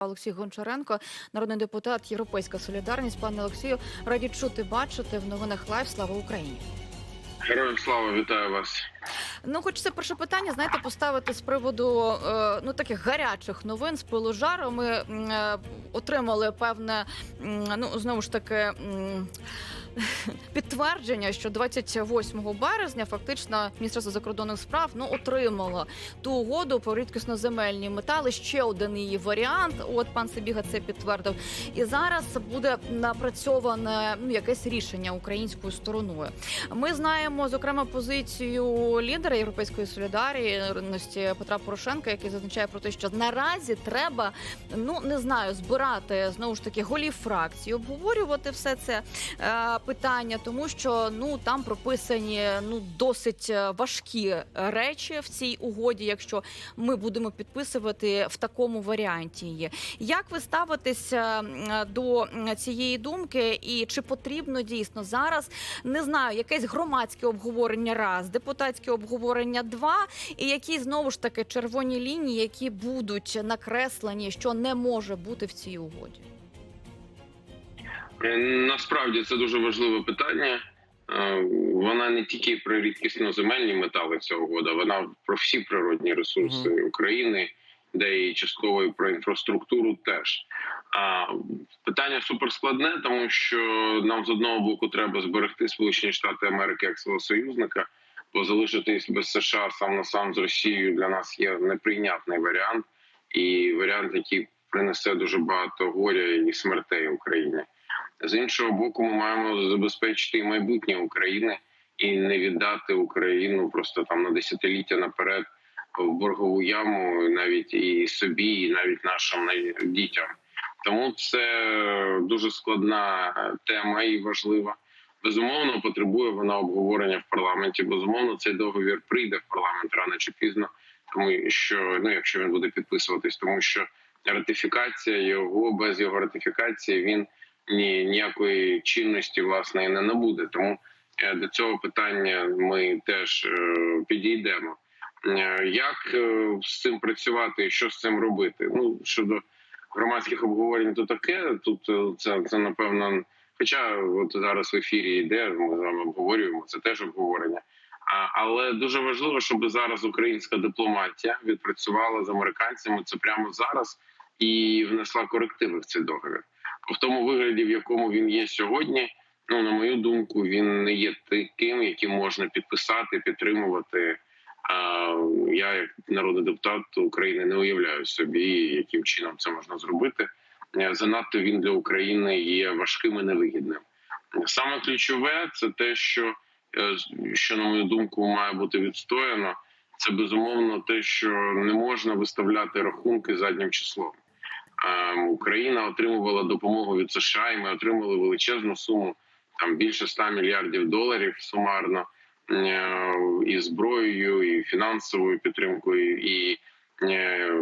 Олексій Гончаренко, народний депутат Європейська Солідарність. Пане Олексію, раді чути бачити в новинах Лайв. Слава Україні. Героям слава, вітаю вас. Ну, хочеться перше питання, знаєте, поставити з приводу е, ну таких гарячих новин з пилу жару. Ми е, отримали певне, ну знову ж таки. Підтвердження, що 28 березня фактично Міністерство закордонних справ ну отримало ту угоду про рідкісноземельні метали. Ще один її варіант. От пан Сибіга це підтвердив. І зараз буде напрацьоване ну якесь рішення українською стороною. Ми знаємо зокрема позицію лідера Європейської солідарності Петра Порошенка, який зазначає про те, що наразі треба ну не знаю збирати знову ж таки голів фракції, обговорювати все це е, питання, тому що ну там прописані ну досить е, важкі речі в цій угоді, якщо ми будемо підписувати в такому варіанті її. Як ви ставитеся до цієї думки, і чи потрібно дійсно зараз не знаю, якесь громадське обговорення раз, депутатське обговорення два, і які знову ж таки червоні лінії, які будуть накреслені, що не може бути в цій угоді? Е, Насправді це дуже важливе питання. Е, Вона не тільки про рідкісноземельні метали цього года, вона про всі природні ресурси України, де і частково і про інфраструктуру теж. А питання суперскладне, тому що нам з одного боку треба зберегти Сполучені Штати Америки як свого союзника, бо залишитись без США сам на сам з Росією для нас є неприйнятний варіант, і варіант, який принесе дуже багато горя і смертей Україні. З іншого боку, ми маємо забезпечити і майбутнє України і не віддати Україну просто там на десятиліття наперед в боргову яму, навіть і собі, і навіть нашим дітям. Тому це дуже складна тема і важлива. Безумовно, потребує вона обговорення в парламенті. Безумовно, цей договір прийде в парламент рано чи пізно, тому що ну, якщо він буде підписуватись, тому що ратифікація його без його ратифікації він ні ніякої чинності власне не набуде. Тому е, до цього питання ми теж е, підійдемо. Е, Як з цим працювати що з цим робити? Ну щодо громадських обговорень, то таке тут це, це напевно. Хоча от зараз в ефірі йде, ми з вами обговорюємо це теж обговорення. А, але дуже важливо, щоб зараз українська дипломатія відпрацювала з американцями це прямо зараз і внесла корективи в цей договір. В тому вигляді, в якому він є сьогодні, ну на мою думку, він не є таким, яким можна підписати, підтримувати. А я, як народний депутат України, не уявляю собі, яким чином це можна зробити. Е, Занадто він для України є важким і невигідним. Саме ключове це те, що е, що на мою думку має бути відстояно. Це безумовно те, що не можна виставляти рахунки заднім числом. Україна отримувала допомогу від США, і ми отримали величезну суму, там більше 100 мільярдів доларів сумарно е, і зброєю, і фінансовою підтримкою, і е,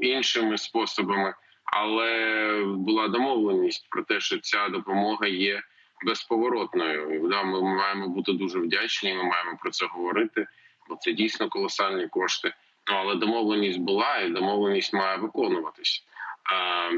іншими способами. Але була домовленість про те, що ця допомога є безповоротною. Да, ми маємо бути дуже вдячні. Ми маємо про це говорити, бо це дійсно колосальні кошти. Ну але домовленість була, і домовленість має виконуватись.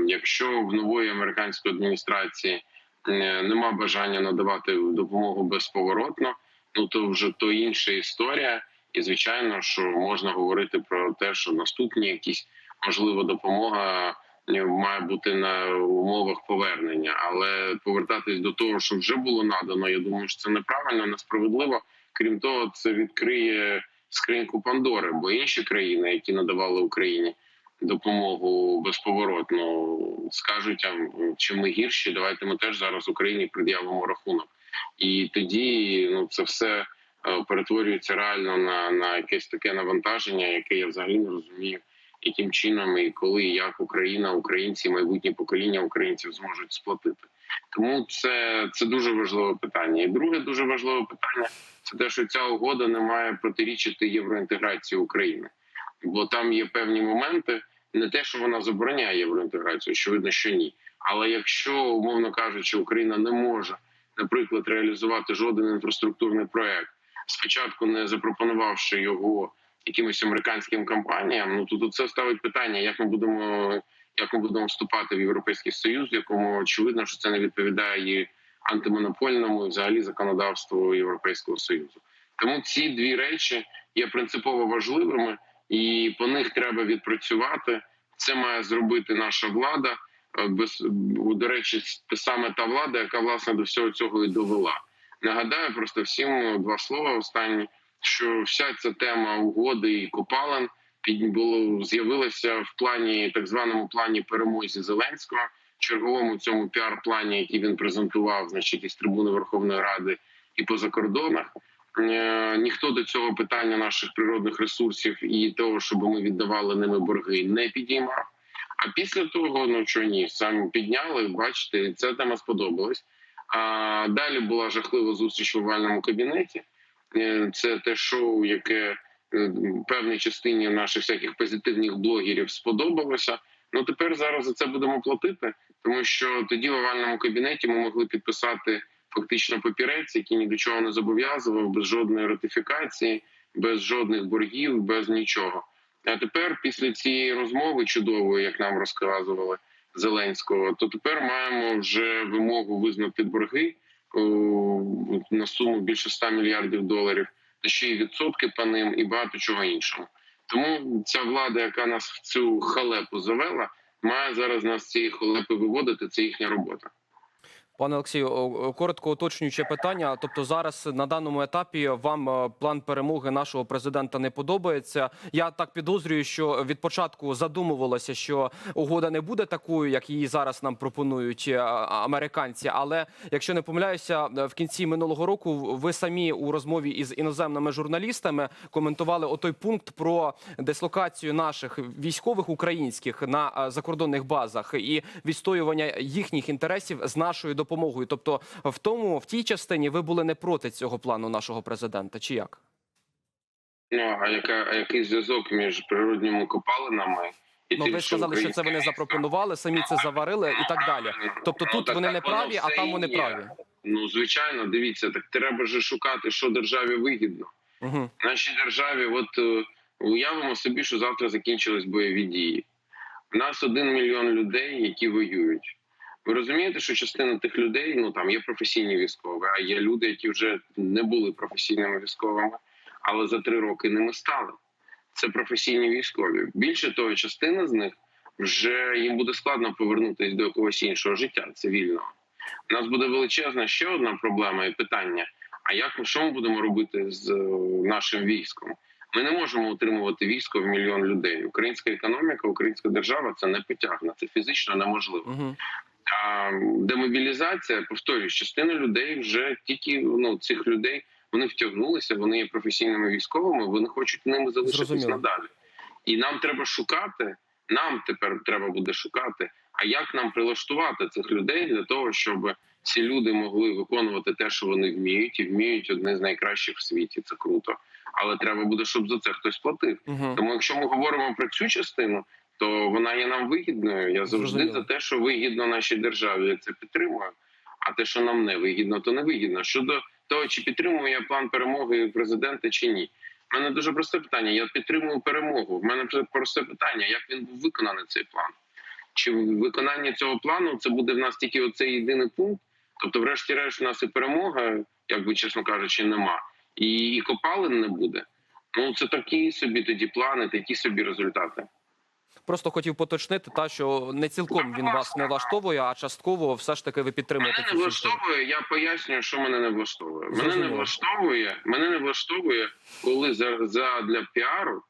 Якщо в нової американської адміністрації е, нема бажання надавати допомогу безповоротно, ну то вже то інша історія. І звичайно, що можна говорити про те, що наступні якісь можливо допомога е, має бути на умовах повернення, але повертатись до того, що вже було надано, я думаю, що це неправильно, несправедливо. Крім того, це відкриє скриньку Пандори, бо інші країни, які надавали Україні допомогу безповоротно, скажуть, а чи ми гірші, давайте ми теж зараз Україні пред'явимо рахунок, і тоді ну це все е, перетворюється реально на, на якесь таке навантаження, яке я взагалі не розумію, яким чином і коли і як Україна, українці, майбутні покоління українців зможуть сплатити. Тому це, це дуже важливе питання. І друге дуже важливе питання це те, що ця угода не має протирічити євроінтеграції України, бо там є певні моменти, не те, що вона забороняє євроінтеграцію, очевидно, що ні. Але якщо, умовно кажучи, Україна не може, наприклад, реалізувати жоден інфраструктурний проект, спочатку не запропонувавши його якимось американським компаніям, ну то це ставить питання, як ми будемо як ми будемо вступати в європейський союз, в якому очевидно, що це не відповідає антимонопольному і взагалі законодавству Європейського союзу. Тому ці дві речі є принципово важливими, і по них треба відпрацювати. Це має зробити наша влада. Е, Без до речі, саме та влада, яка власне до всього цього і довела. Нагадаю просто всім два слова останні, що вся ця тема угоди і копалин під було з'явилася в плані так званому плані перемозі Зеленського, черговому цьому піар-плані, який він презентував, значить із трибуни Верховної Ради і по закордонах. Е, Ніхто до цього питання наших природних ресурсів і того, щоб ми віддавали ними борги, не підіймав. А після того, ну що ні, самі підняли, бачите, ця тема сподобалась. А далі була жахлива зустріч в овальному кабінеті. Е, Це те шоу, яке е, певній частині наших всяких позитивних блогерів сподобалося. Ну тепер зараз за це будемо платити, тому що тоді в овальному кабінеті ми могли підписати фактично папірець, який ні до чого не зобов'язував, без жодної ратифікації, без жодних боргів, без нічого. А тепер, після цієї розмови чудової, як нам розказували Зеленського, то тепер маємо вже вимогу визнати борги на суму більше 100 мільярдів доларів, та ще й відсотки по ним і багато чого іншого. Тому ця влада, яка нас в цю халепу завела, має зараз нас цієї халепи виводити. Це їхня робота. Пане Олексію, коротко уточнююче питання. Тобто, зараз на даному етапі вам е, план перемоги нашого президента не подобається. Я так підозрюю, що від початку задумувалося, що угода не буде такою, як її зараз нам пропонують е, американці. Але якщо не помиляюся, е, в кінці минулого року ви самі у розмові із іноземними журналістами коментували отой пункт про дислокацію наших військових українських на закордонних базах і відстоювання їхніх інтересів з нашою допомогою. Тобто, в тому в тій частині ви були не проти цього плану нашого президента, чи як? Ну а яка а який зв'язок між природніми копалинами і Ну тим, ви сказали, що це вони запропонували, самі це заварили і так далі. Тобто Ну, тут так, вони так, не праві, а там вони праві. Ну звичайно, дивіться, так треба же шукати, що державі вигідно. Угу. Нашій державі, от е, уявимо собі, що завтра закінчились бойові дії. У нас один мільйон людей, які воюють. Ви розумієте, що частина тих людей, ну там є професійні військові, а є люди, які вже не були професійними військовими, але за три роки ними стали. Це професійні військові. Більше того, частина з них вже їм буде складно повернутися до якогось іншого життя цивільного. У нас буде величезна ще одна проблема і питання: а як що ми будемо робити з е, нашим військом? Ми не можемо утримувати військо в мільйон людей. Українська економіка, українська держава це не потягне, це фізично неможливо. Угу. А демобілізація, повторюю, частина людей вже тільки ну цих людей вони втягнулися, вони є професійними військовими, вони хочуть ними залишитись Зрозуміло. надалі. І нам треба шукати. Нам тепер треба буде шукати. А як нам прилаштувати цих людей для того, щоб ці люди могли виконувати те, що вони вміють, і вміють одне з найкращих в світі. Це круто. Але треба буде, щоб за це хтось платив. Угу. Тому, якщо ми говоримо про цю частину, то вона є нам вигідною. Я завжди Зрозуміло. за те, що вигідно нашій державі, я це підтримую. А те, що нам не вигідно, то не вигідно. Щодо того, чи підтримую я план перемоги президента чи ні. У мене дуже просте питання. Я підтримую перемогу. В мене просте питання, як він був виконаний цей план. Чи виконання цього плану це буде в нас тільки оцей єдиний пункт? Тобто, врешті-решт, у нас і перемога, як би чесно кажучи, нема, і, і копалин не буде. Ну це такі собі тоді плани, такі собі результати. Просто хотів поточнити, та що не цілком він вас не влаштовує, а частково все ж таки ви підтримуєте Мене не влаштовує. Я пояснюю, що мене не влаштовує. Мене не влаштовує. Мене не влаштовує, коли за, за для піару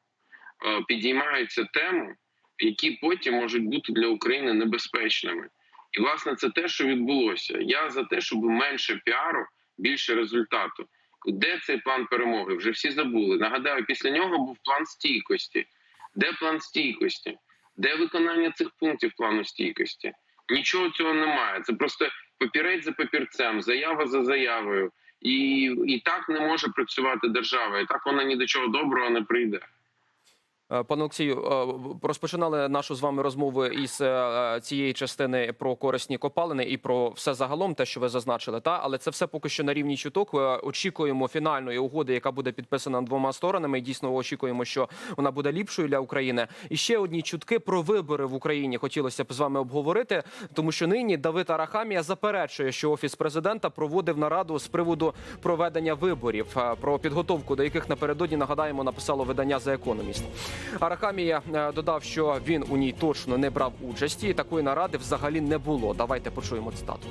е, підіймаються теми, які потім можуть бути для України небезпечними. І власне це те, що відбулося. Я за те, щоб менше піару, більше результату. Де цей план перемоги? Вже всі забули. Нагадаю, після нього був план стійкості. Де план стійкості? Де виконання цих пунктів плану стійкості? Нічого цього немає. Це просто папірець за папірцем, заява за заявою. І, і так не може працювати держава. І так вона ні до чого доброго не прийде. Е, Пане Олексію, е, розпочинали нашу з вами розмову із е, цієї частини про корисні копалини і про все загалом, те, що ви зазначили. Та але це все поки що на рівні чуток. Очікуємо фінальної угоди, яка буде підписана двома сторонами. І дійсно очікуємо, що вона буде ліпшою для України. І ще одні чутки про вибори в Україні хотілося б з вами обговорити, тому що нині Давид Арахамія заперечує, що офіс президента проводив нараду з приводу проведення виборів, про підготовку до яких напередодні нагадаємо написало видання за економіст. Арахамія е, додав, що він у ній точно не брав участі. і Такої наради взагалі не було. Давайте почуємо цитату.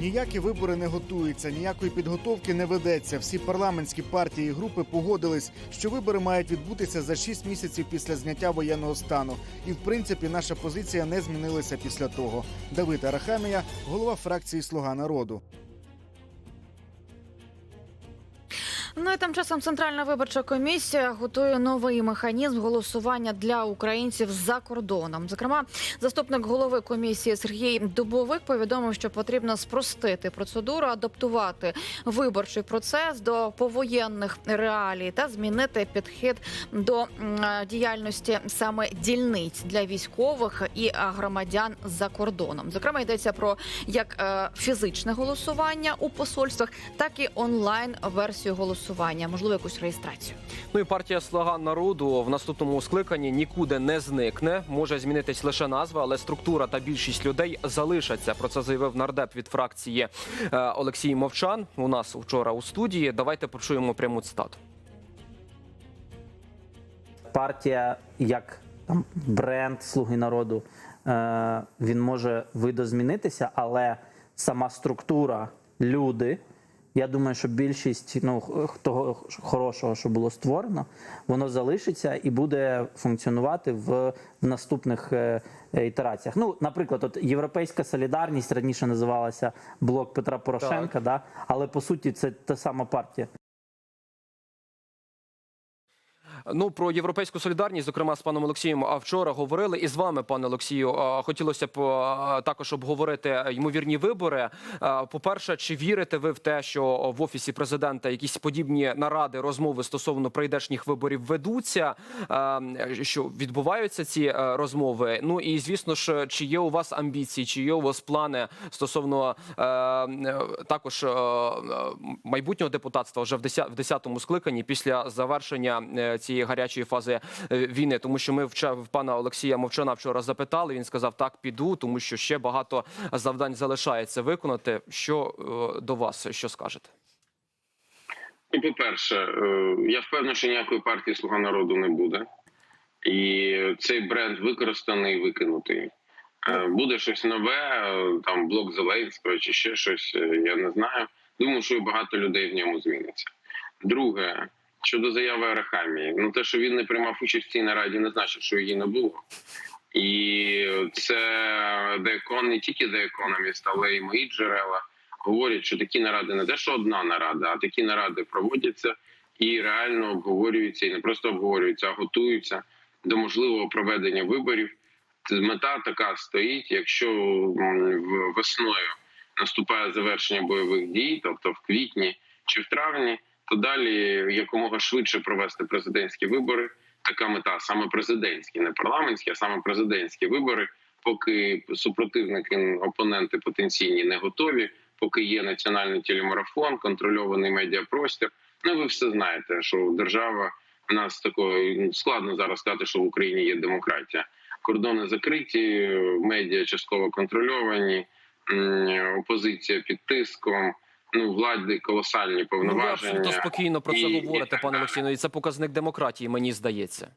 Ніякі вибори не готуються, ніякої підготовки не ведеться. Всі парламентські партії і групи погодились, що вибори мають відбутися за 6 місяців після зняття воєнного стану. І в принципі наша позиція не змінилася після того. Давид Арахамія, голова фракції Слуга народу. Ну і тим часом Центральна виборча комісія готує новий механізм голосування для українців за кордоном. Зокрема, заступник голови комісії Сергій Дубовик повідомив, що потрібно спростити процедуру, адаптувати виборчий процес до повоєнних реалій та змінити підхід до діяльності саме дільниць для військових і громадян за кордоном. Зокрема, йдеться про як е, фізичне голосування у посольствах, так і онлайн версію голосування, можливо, якусь реєстрацію. Ну і партія Слуга народу в наступному скликанні нікуди не зникне. Може змінитись лише назва, але структура та більшість людей залишаться. Про це заявив нардеп від фракції е, Олексій Мовчан. У нас вчора у студії. Давайте почуємо пряму цитату. партія як там бренд Слуги народу, е, він може видозмінитися, але сама структура, люди. Я думаю, що більшість ну, того хорошого, що було створено, воно залишиться і буде функціонувати в, в наступних е, е, ітераціях. Ну, наприклад, от Європейська солідарність раніше називалася Блок Петра Порошенка, да? але по суті це та сама партія. Ну про європейську солідарність, зокрема з паном Олексієм, а вчора говорили і з вами, пане Олексію. Хотілося б також обговорити ймовірні вибори. По-перше, чи вірите ви в те, що в офісі президента якісь подібні наради, розмови стосовно прийдешніх виборів ведуться? Що відбуваються ці розмови? Ну і звісно ж, чи є у вас амбіції, чи є у вас плани стосовно також майбутнього депутатства вже в 10 в 10-му скликанні після завершення е, цієї гарячої фази е, війни, тому що ми в пана Олексія Мовчана вчора запитали. Він сказав: так, піду, тому що ще багато завдань залишається виконати. Що е, до вас що скажете? Ну, по-перше, е, я впевнений, що ніякої партії Слуга народу не буде, і цей бренд використаний і викинутий. Буде щось нове, там блок Зеленського чи ще щось, я не знаю. Думаю, що багато людей в ньому зміниться. Друге, щодо заяви Арахамії, ну те, що він не приймав участь в цій нараді, не значить, що її не було. І це The не тільки Economist, але й мої джерела говорять, що такі наради не те, що одна нарада, а такі наради проводяться і реально обговорюються, і не просто обговорюються, а готуються до можливого проведення виборів. Мета така стоїть, якщо весною наступає завершення бойових дій, тобто в квітні чи в травні, то далі якомога швидше провести президентські вибори. Така мета саме президентські, не парламентські, а саме президентські вибори, поки супротивники, опоненти потенційні не готові, поки є національний телемарафон, контрольований медіапростір. Ну ви все знаєте, що держава в нас такої складно зараз сказати, що в Україні є демократія. Кордони закриті, медіа частково контрольовані, опозиція під тиском. Ну, влади колосальні Ну, ви повноваження. абсолютно спокійно про це і- і говорите, так пане далі. Олексію. І це показник демократії, мені здається.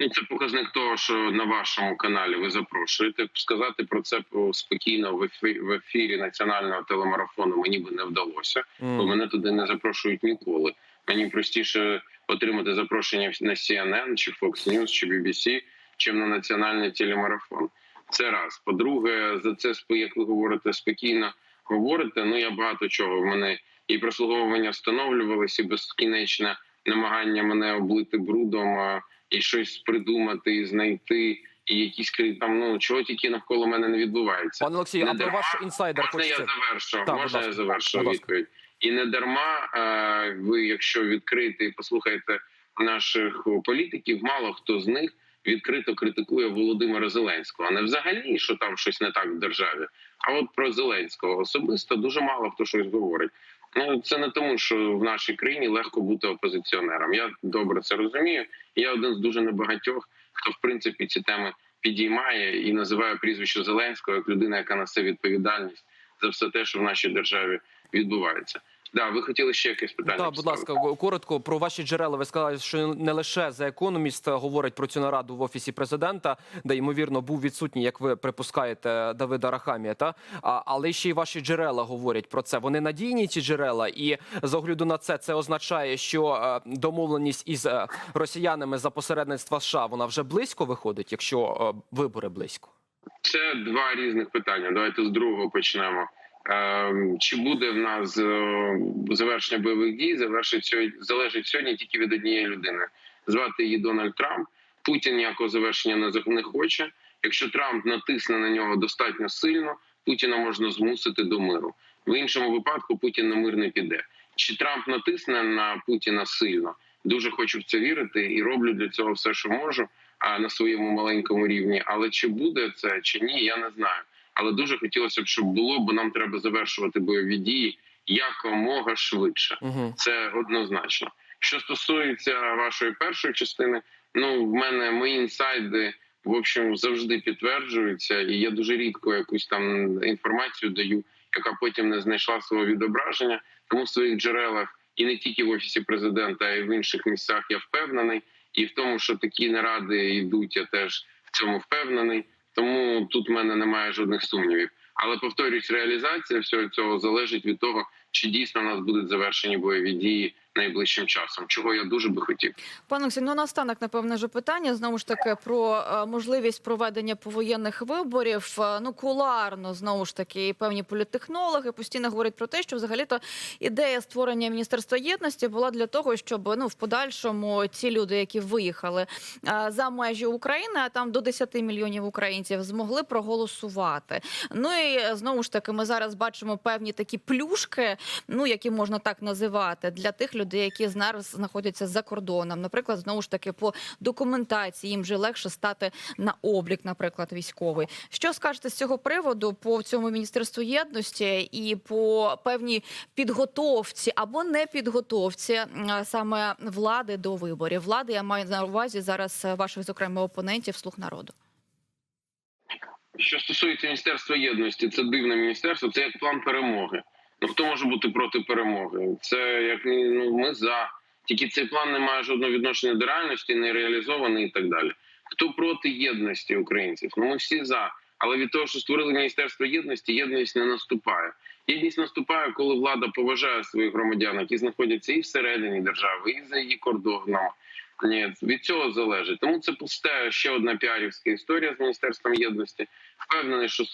Ну, це показник того, що на вашому каналі ви запрошуєте. Сказати про це по- спокійно в ефі- в ефірі національного телемарафону мені би не вдалося, бо мене туди не запрошують ніколи. Мені простіше отримати запрошення на CNN, чи Fox News, чи BBC, чим на національний телемарафон. Це раз. По-друге, за це як ви говорите, спокійно говорите. Ну я багато чого. В мене і прослуговування встановлювалися, і безкінечне намагання мене облити брудом, і щось придумати, і знайти, і якісь там ну чого тільки навколо мене не відбувається. Пане Олексію, а дарма. ваш інсайдер Можна я хочеться. завершу? Так, Можна я завершу відповідь? І не дарма ви, якщо відкрите і послухаєте наших політиків, мало хто з них відкрито критикує Володимира Зеленського. А не взагалі, що там щось не так в державі. А от про Зеленського особисто дуже мало хто щось говорить. Ну це не тому, що в нашій країні легко бути опозиціонером. Я добре це розумію. Я один з дуже небагатьох, хто в принципі ці теми підіймає і називає прізвище Зеленського як людина, яка несе відповідальність за все те, що в нашій державі відбувається. Да, ви хотіли ще якесь питання? Так, будь ласка, коротко про ваші джерела. Ви сказали, що не лише за економіст говорить про цю нараду в офісі президента, де ймовірно був відсутній, як ви припускаєте, Давида Рахамія. Та а, але ще й ваші джерела говорять про це. Вони надійні ці джерела, і з огляду на це це означає, що е, домовленість із е, росіянами за посередництва США вона вже близько виходить, якщо е, вибори близько. Це два різних питання. Давайте з другого почнемо. Ем, Чи буде в нас е, завершення бойових дій? Завершить сьогодні залежить сьогодні тільки від однієї людини. Звати її Дональд Трамп. Путін ніякого завершення не не хоче. Якщо Трамп натисне на нього достатньо сильно, Путіна можна змусити до миру. В іншому випадку Путін на мир не піде. Чи Трамп натисне на Путіна сильно? Дуже хочу в це вірити і роблю для цього все, що можу, а на своєму маленькому рівні. Але чи буде це чи ні, я не знаю. Але дуже хотілося б, щоб було, бо нам треба завершувати бойові дії якомога швидше. Угу. Це однозначно. Що стосується вашої першої частини, ну в мене мої інсайди в общем завжди підтверджуються, і я дуже рідко якусь там інформацію даю, яка потім не знайшла свого відображення. Тому в своїх джерелах і не тільки в офісі президента, а й в інших місцях я впевнений. І в тому, що такі наради йдуть, я теж в цьому впевнений. Тому тут в мене немає жодних сумнівів. Але повторюсь, реалізація всього цього залежить від того, чи дійсно у нас будуть завершені бойові дії найближчим часом, чого я дуже би хотів. Пане Оксі, ну наостанок, напевне, же питання знову ж таки про е, можливість проведення повоєнних виборів. Е, Ну куларно знову ж таки і певні політтехнологи постійно говорять про те, що взагалі-то ідея створення міністерства єдності була для того, щоб ну в подальшому ті люди, які виїхали е, за межі України, а там до 10 мільйонів українців, змогли проголосувати. Ну і знову ж таки, ми зараз бачимо певні такі плюшки, ну які можна так називати, для тих людей, які зараз знаходяться за кордоном. Наприклад, знову ж таки, по документації їм вже легше стати на облік, наприклад, військовий. Що скажете з цього приводу по цьому міністерству єдності і по певній підготовці або не підготовці саме влади до виборів? Влади я маю на увазі зараз ваших зокрема опонентів слуг народу. Що стосується міністерства єдності, це дивне міністерство. Це як план перемоги. Ну хто може бути проти перемоги? Це як ну ми за тільки цей план не має жодного відношення до реальності, не реалізований і так далі. Хто проти єдності українців? Ну ми всі за. Але від того, що створили міністерство єдності, єдність не наступає. Єдність наступає, коли влада поважає своїх громадян, які знаходяться і всередині держави, і за її кордоном. Ні, від цього залежить. Тому це пусте ще одна піарівська історія з міністерством єдності. Впевнений, що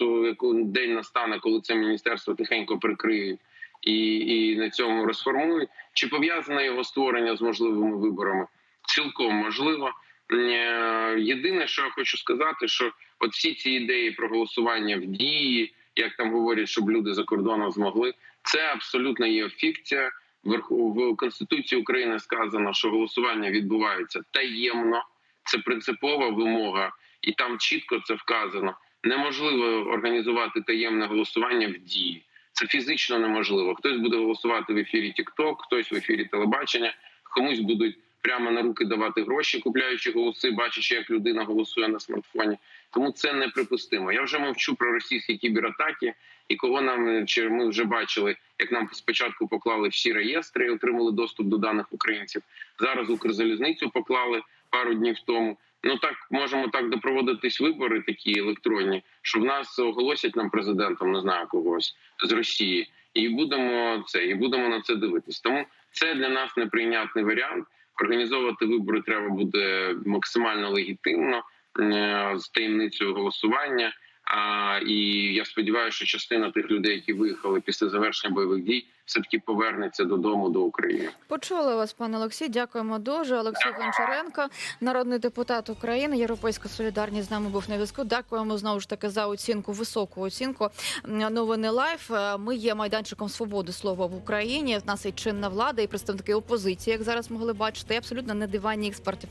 день настане, коли це міністерство тихенько прикриють і, і на цьому розформують. Чи пов'язане його створення з можливими виборами? Цілком можливо. Е, Єдине, що я хочу сказати, що от всі ці ідеї про голосування в дії, як там говорять, щоб люди за кордоном змогли, це абсолютно є фікція. В Конституції України сказано, що голосування відбувається таємно. Це принципова вимога, і там чітко це вказано. Неможливо організувати таємне голосування в дії. Це фізично неможливо. Хтось буде голосувати в ефірі TikTok, хтось в ефірі телебачення, комусь будуть прямо на руки давати гроші, купляючи голоси, бачачи, як людина голосує на смартфоні. Тому це неприпустимо. Я вже мовчу про російські кібератаки, і кого нам чи ми вже бачили, як нам спочатку поклали всі реєстри і отримали доступ до даних українців. Зараз Укрзалізницю поклали пару днів тому. Ну так можемо так допроводитись вибори, такі електронні, що в нас оголосять нам президентом, не знаю когось з Росії, і будемо це, і будемо на це дивитись. Тому це для нас неприйнятний варіант. Організовувати вибори треба буде максимально легітимно е, з таємницею голосування. А і я сподіваюся, що частина тих людей, які виїхали після завершення бойових дій, все таки повернеться додому до України. Почули вас, пане Олексій. Дякуємо дуже. Олексій Гончаренко, народний депутат України, Європейська солідарність з нами був на зв'язку. Дякуємо знову ж таки за оцінку, високу оцінку. Новини лайф. Е, Ми є майданчиком свободи слова в Україні. В нас і чинна влада, і представники опозиції, як зараз могли бачити, і абсолютно не диванні експерти